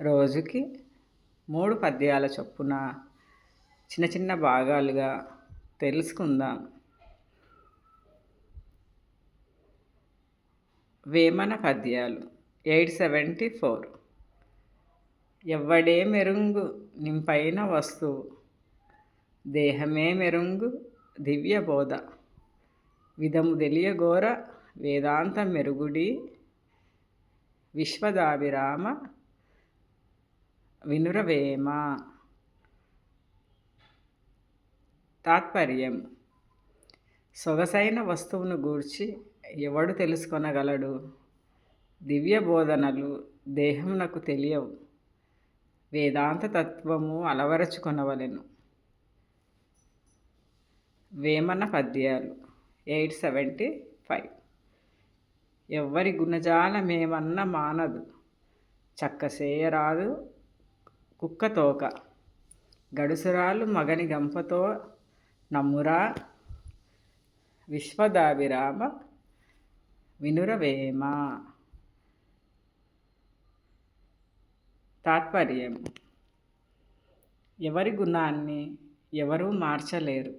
రోజుకి మూడు పద్యాల చొప్పున చిన్న చిన్న భాగాలుగా తెలుసుకుందాం. వేమన పద్యాలు ఎయిట్ సెవెంటీ ఫోర్. ఎవ్వడే మెరుంగు నింపైన వస్తువు దేహమే మెరుంగు దివ్య బోధ. విధము తెలియగోర వేదాంత మెరుగుడి విశ్వదాభిరామ వినురవేమ తాత్పర్యం. సొగసైన వస్తువును గూర్చి ఎవడు తెలుసుకొనగలడు? దివ్య బోధనలు దేహం నాకు తెలియవు. వేదాంత తత్వము అలవరచుకొనవలెను. వేమన పద్యాలు. Eight seventy five. ఎవ్వరి గుణజాలమేమన్న మానదు. చక్కసేయరాదు కుక్కతోక గడుసురాలు మగని గంపతో నమ్మురా. విశ్వదాభిరామ వినురవేమ. తాత్పర్యం. ఎవరి గుణాన్ని ఎవరూ మార్చలేరు.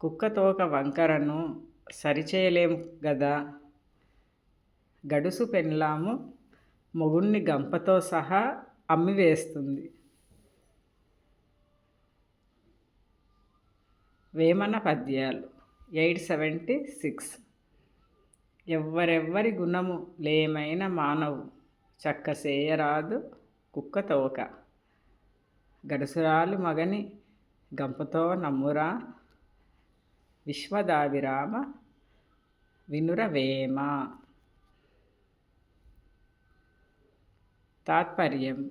కుక్కతోక వంకరను సరిచేయలేము గదా. గడుసు పెన్లాము మొగుణ్ణి గంపతో సహా అమ్మివేస్తుంది వేమన పద్యాలు. Eight seventy six. ఎవ్వరెవ్వరి గుణము లేమైన మానవు. చక్కసేయరాదు కుక్క తోక. గడుసురాలు మగని గంపతో నమ్మురా. విశ్వదావిరామ వినురవేమ తాత్పర్యం.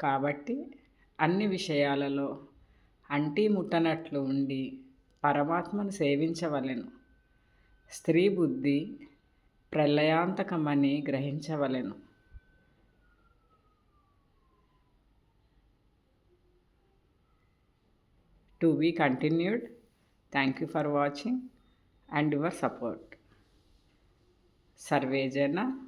కాబట్టి అన్ని విషయాలలో అంటీ ముట్టనట్లు ఉండి పరమాత్మను సేవించవలెను. స్త్రీ బుద్ధి ప్రళయాంతకమని గ్రహించవలెను. To be continued. Thank you for watching and your support. Survey జన